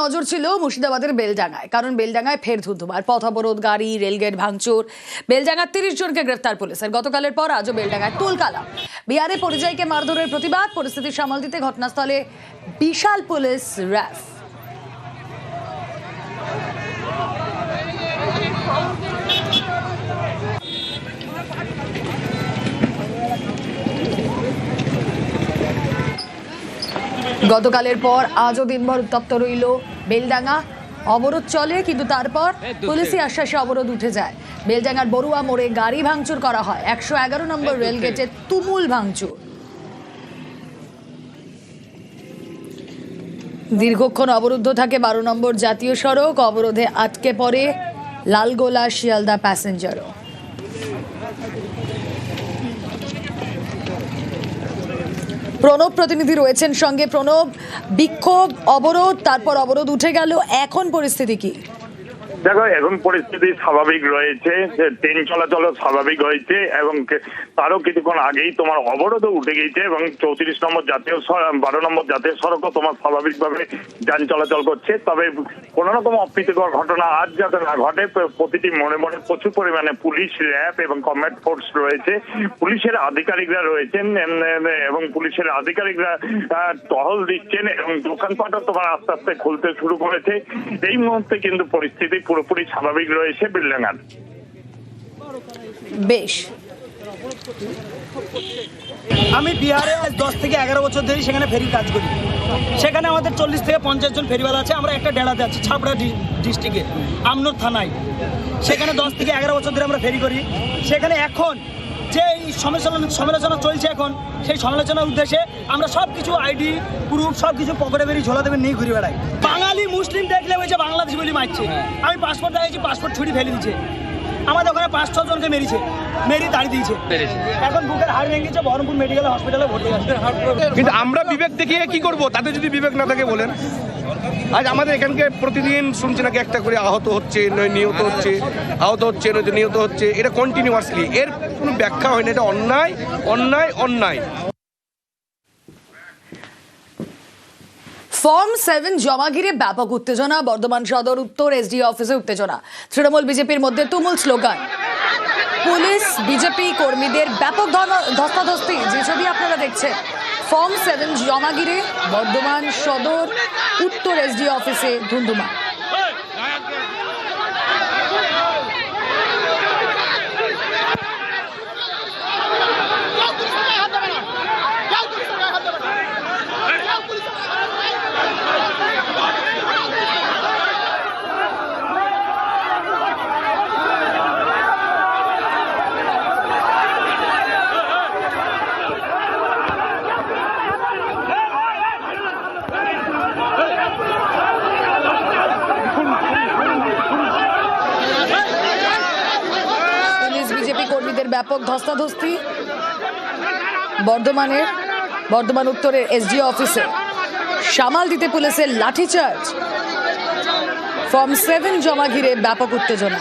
নজর ছিল মুর্শিদাবাদের বেলডাঙ্গায়, কারণ বেলডাঙ্গায় ফের ধুন্ধুমার। পথ অবরোধ, গাড়ি, রেলগেট ভাঙচুর। বেলডাঙ্গার তিরিশ জনকে গ্রেফতার পুলিশের। গতকালের পর আজও বেলডাঙ্গায় তুলকালা বিহারে পরিযায়ীকে মারধরের প্রতিবাদ, পরিস্থিতি সামাল দিতে ঘটনাস্থলে বিশাল পুলিশ র্যাফ গতকালের পর আজও দিনভর উত্তপ্ত রইল বেলডাঙ্গা অবরোধ চলে কিন্তু তারপর পুলিশি আশ্বাসে অবরোধ উঠে যায়। বেলডাঙ্গার বড়ুয়া মোড়ে গাড়ি ভাঙচুর করা হয়। একশো এগারো নম্বর রেলগেটে তুমুল ভাঙচুর। দীর্ঘক্ষণ অবরুদ্ধ থাকে বারো নম্বর জাতীয় সড়ক। অবরোধে আটকে পড়ে লালগোলা শিয়ালদা প্যাসেঞ্জারও। প্রণব প্রতিনিধি রয়েছেন সঙ্গে। প্রণব বিক্ষোভ অবরোধ তারপর অবরোধ উঠে গেল। এখন পরিস্থিতি কি? দেখো, এখন পরিস্থিতি স্বাভাবিক রয়েছে ট্রেন চলাচলও স্বাভাবিক হয়েছে, এবং তারও কিছুক্ষণ আগেই তোমার অবরোধও উঠে গিয়েছে, এবং চৌত্রিশ নম্বর জাতীয় বারো নম্বর জাতীয় সড়কও তোমার স্বাভাবিকভাবে যান চলাচল করছে। তবে কোন রকম অপ্রীতিকর ঘটনা আজ যাতে না ঘটে প্রতিটি মনে মনে প্রচুর পরিমাণে পুলিশ র্যাব এবং কমব্যাট ফোর্স রয়েছে। পুলিশের আধিকারিকরা রয়েছেন এবং পুলিশের আধিকারিকরা টহল দিচ্ছেন, এবং দোকানপাটও তোমার আস্তে আস্তে খুলতে শুরু করেছে। এই মুহূর্তে কিন্তু পরিস্থিতি পুরোপুরি স্বাভাবিক রয়েছে বিল্ডাঙ্গার বেশ। আমি বিহারে আজ দশ থেকে এগারো বছর ধরে সেখানে ফেরি কাজ করি। সেখানে আমাদের চল্লিশ থেকে পঞ্চাশ জন ফেরিওয়ালা আছে আমরা একটা ডেড়াতে আছি ছাপড়া ডিস্ট্রিক্টে আমনোর থানায়। সেখানে দশ থেকে এগারো বছর ধরে আমরা ফেরি করি। সেখানে এখন সমালোচনা সমালোচনা চলছে এখন। সেই সমালোচনার উদ্দেশ্যে আমরা সব কিছু আইডি প্রুফ সব কিছু পকেটে বেরিয়ে ঝোলা দেবে নিয়ে ঘুরে বেড়াই। বাঙালি মুসলিম দেখলে যে বাংলাদেশ বলি মারছে। আমি পাসপোর্ট দেখাচ্ছি পাসপোর্ট ছুটি ফেলে দিচ্ছে আমাদের ওখানে পাঁচ ছ জনকে মেরেছে। মেরি দাঁড়িয়ে দিয়েছে। এখন বুকের হাড় ভেঙেছে বহরমপুর মেডিকেল হসপিটালে ভর্তি আছে কিন্তু আমরা বিবেক দেখিয়ে কি করব? তাতে যদি বিবেক না থাকে বলেন। আজ আমাদের এখানকে প্রতিদিন শুনছি নাকি একটা করে আহত হচ্ছে, নয় নিহত হচ্ছে, আহত হচ্ছে নয়তো নিহত হচ্ছে, এটা কন্টিনিউয়াসলি এর কোনো ব্যাখ্যা হয় না, এটা অন্যায় অন্যায় অন্যায়। ফর্ম সেভেন জমা ঘিরে ব্যাপক উত্তেজনা, বর্ধমান সদর উত্তর এসডি অফিসে উত্তেজনা। তৃণমূল বিজেপির মধ্যে তুমুল স্লোগান। পুলিশ, বিজেপি কর্মীদের ব্যাপক ধস্তাধস্তি যে ছবি আপনারা দেখছেন। ফর্ম সেভেন জমাগিরে বর্ধমান সদর উত্তর এসডি অফিসে ধুন্ধুমা। কর্মীদের ব্যাপক ধস্তাধস্তি বর্ধমানের, বর্ধমান উত্তরের এসডিও অফিসে। সামাল দিতে পুলিশের লাঠিচার্জ। ফর্ম সেভেন জমা ঘিরে ব্যাপক উত্তেজনা।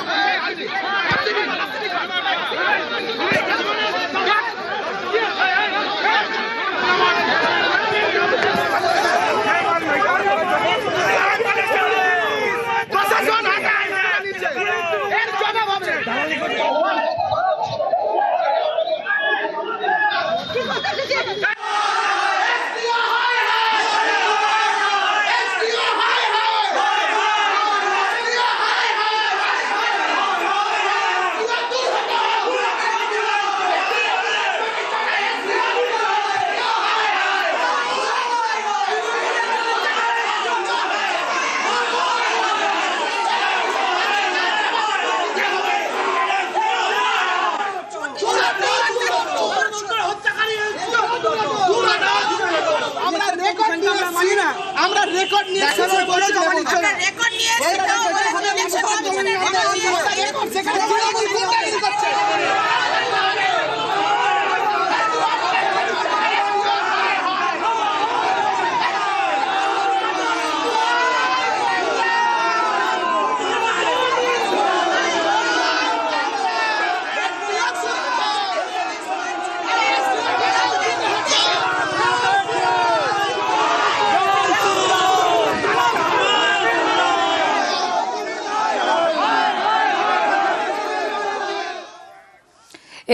আমরা রেকর্ড নিয়ে রেকর্ড নিয়ে এসে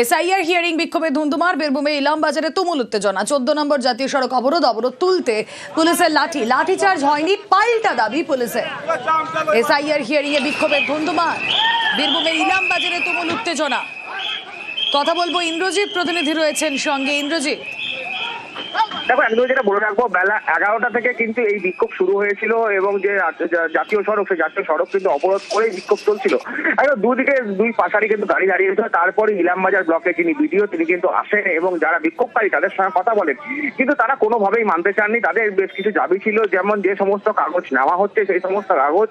এসআইআর হিয়ারিং বিক্ষোভে ধুন্ধুমার বীরভূমে ইলাম বাজারে তুমুল উত্তেজনা। চোদ্দ নম্বর জাতীয় সড়ক অবরোধ অবরোধ তুলতে পুলিশের লাঠি। লাঠি চার্জ হয়নি, পাল্টা দাবি পুলিশের। এসআইআর হিয়ারিং এ বিক্ষোভে ধুন্ধুমার বীরভূমে ইলাম বাজারে তুমুল উত্তেজনা। কথা বলব ইন্দ্রজিৎ প্রতিনিধি রয়েছেন সঙ্গে। ইন্দ্রজিৎ দেখো একদম যেটা বলে রাখব, বেলা এগারোটা থেকে কিন্তু এই বিক্ষোভ শুরু হয়েছিল এবং যে জাতীয় সড়ক, সেই জাতীয় সড়ক কিন্তু অবরোধ করে বিক্ষোভ চলছিল। একদম দুদিকে দুই পাশারি কিন্তু দাঁড়িয়ে ছিল তারপরে ইলামবাজার ব্লকে যিনি বিডিও, তিনি কিন্তু আসেন এবং যারা বিক্ষোভকারী, তাদের সঙ্গে কথা বলেন। কিন্তু তারা কোনোভাবেই মানতে চাননি। তাদের বেশ কিছু দাবি ছিল, যেমন যে সমস্ত কাগজ নেওয়া হচ্ছে, সেই সমস্ত কাগজ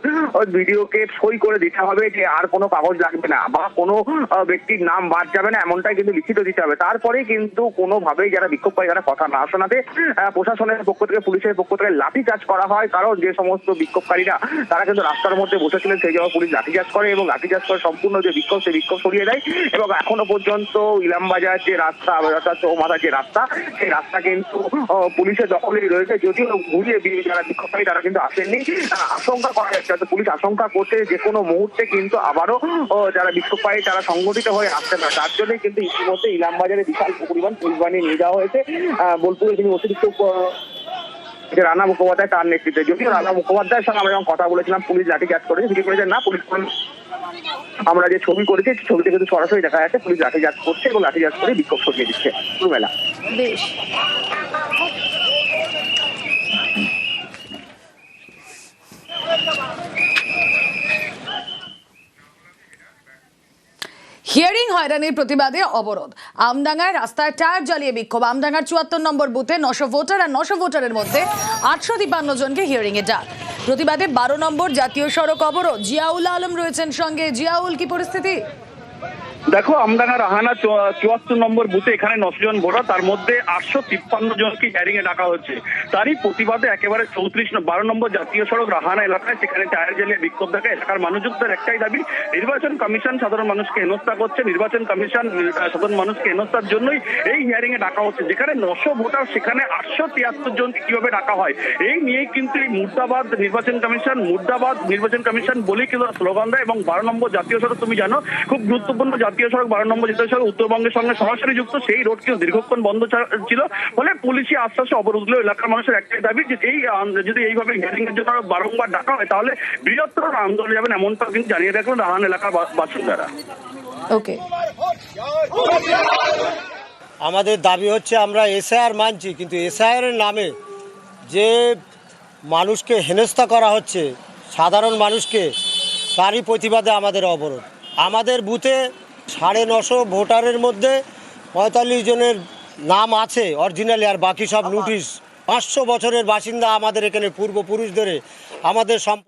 ভিডিওকে সই করে দিতে হবে যে আর কোনো কাগজ লাগবে না বা কোনো ব্যক্তির নাম বাদ যাবে না, এমনটাই কিন্তু লিখিত দিতে হবে। তারপরে কিন্তু কোনোভাবেই যারা বিক্ষোভকারী যারা কথা না শোনাতে প্রশাসনের পক্ষ থেকে, পুলিশের পক্ষ থেকে লাঠিচার্জ করা হয়, কারণ যে সমস্ত বিক্ষোভকারীরা, তারা কিন্তু রাস্তার মধ্যে বসেছিলেন, সেই জন্য পুলিশ লাঠিচার্জ করে এবং লাঠিচার্জ করে সম্পূর্ণ যে বিক্ষোভ, সেই বিক্ষোভ সরিয়ে দেয় এবং এখনও পর্যন্ত ইলামবাজার যে রাস্তা, অর্থাৎ চৌমাথার যে রাস্তা, সেই রাস্তা কিন্তু পুলিশের দখলেই রয়েছে। যদিও ঘুরিয়ে যারা বিক্ষোভকারী, তারা কিন্তু আসেননি। আশঙ্কা করা যাচ্ছে অর্থাৎ পুলিশ আশঙ্কা করছে যে কোনো মুহূর্তে কিন্তু আবারও যারা বিক্ষোভকারী, তারা সংগঠিত হয়ে আসছে না তার জন্যই কিন্তু ইতিমধ্যে ইলামবাজারে বিশাল পরিমাণ পুলিশ বানিয়ে নিয়ে যাওয়া হয়েছে। বোলপুরে যিনি অতিরিক্ত যে রানা মুখোপাধ্যায় তার নেতৃত্বে। যদিও রানা মুখোপাধ্যায়ের সঙ্গে আমরা যখন কথা বলেছিলাম, পুলিশ লাঠি জাত করেছে, তিনি বলেছেন, না, পুলিশ আমরা যে ছবি করেছি ছবিতে কিন্তু সরাসরি দেখা যাচ্ছে, পুলিশ লাঠি জাত করছে এবং লাঠি জাত করে বিক্ষোভ সরিয়ে দিচ্ছে। পুরো মেলা। বেশ হিয়ারিং হয়রানির প্রতিবাদে অবরোধ। আমডাঙ্গায় রাস্তায় টায়ার জ্বালিয়ে বিক্ষোভ। আমডাঙ্গার চুয়াত্তর নম্বর বুথে নশো ভোটার আর নশো ভোটারের মধ্যে আটশো তিপ্পান্ন জনকে হিয়ারিংয়ে ডাক। প্রতিবাদে বারো নম্বর জাতীয় সড়ক অবরোধ। জিয়াউল আলম রয়েছেন সঙ্গে। জিয়াউল, কি পরিস্থিতি? দেখো, আমডাঙ্গা রাহানা চুয়াত্তর নম্বর বুথে এখানে নশো জন ভোটার, তার মধ্যে আটশো তিপ্পান্ন জনকে হিয়ারিং এ ডাকা হচ্ছে। তারই প্রতিবাদে একেবারে চৌত্রিশ বারো নম্বর জাতীয় সড়ক রাহানা এলাকায় সেখানে টায়ার জ্বালিয়ে বিক্ষোভ দেখা এলাকার মানুষদের একটাই দাবি, নির্বাচন কমিশন সাধারণ মানুষকে হেনস্থা করছে। নির্বাচন কমিশন সাধারণ মানুষকে হেনস্থার জন্যই এই হিয়ারিং এ ডাকা হচ্ছে। যেখানে নশো ভোটার, সেখানে আটশো তিয়াত্তর জনকে কীভাবে ডাকা হয়? এই নিয়েই কিন্তু এই মুর্দাবাদ নির্বাচন কমিশন, মুর্দাবাদ নির্বাচন কমিশন বলেই কিন্তু স্লোগান দেয় এবং বারো নম্বর জাতীয় সড়ক তুমি জানো, খুব গুরুত্বপূর্ণ জাতীয় সড়ক বারো নম্বর জাতীয় সড়ক উত্তরবঙ্গের সঙ্গে সরাসরি যুক্ত সেই রোড কিন্তু দীর্ঘক্ষণ বন্ধ ছিল। ফলে পুলিশি আশ্বাসে অবরোধ হলেও এলাকার মানুষের একটাই দাবি যে এই যদি এইভাবে হিয়ারিং এর জন্য বারংবার ডাকা হয় তাহলে বৃহত্তর আন্দোলন যাবেন এমনটা কিন্তু জানিয়ে রাখলেন রাহান এলাকার বাসিন্দারা। ওকে আমাদের দাবি হচ্ছে আমরা এসআইআর মানছি কিন্তু এসআইআর নামে যে মানুষকে হেনস্থা করা হচ্ছে সাধারণ মানুষকে তারই প্রতিবাদে আমাদের অবরোধ। আমাদের বুথে সাড়ে নশো ভোটারের মধ্যে পঁয়তাল্লিশ জনের নাম আছে অরিজিনালি আর বাকি সব নোটিশ। পাঁচশো বছরের বাসিন্দা আমাদের এখানে পূর্বপুরুষ ধরে আমাদের সম্প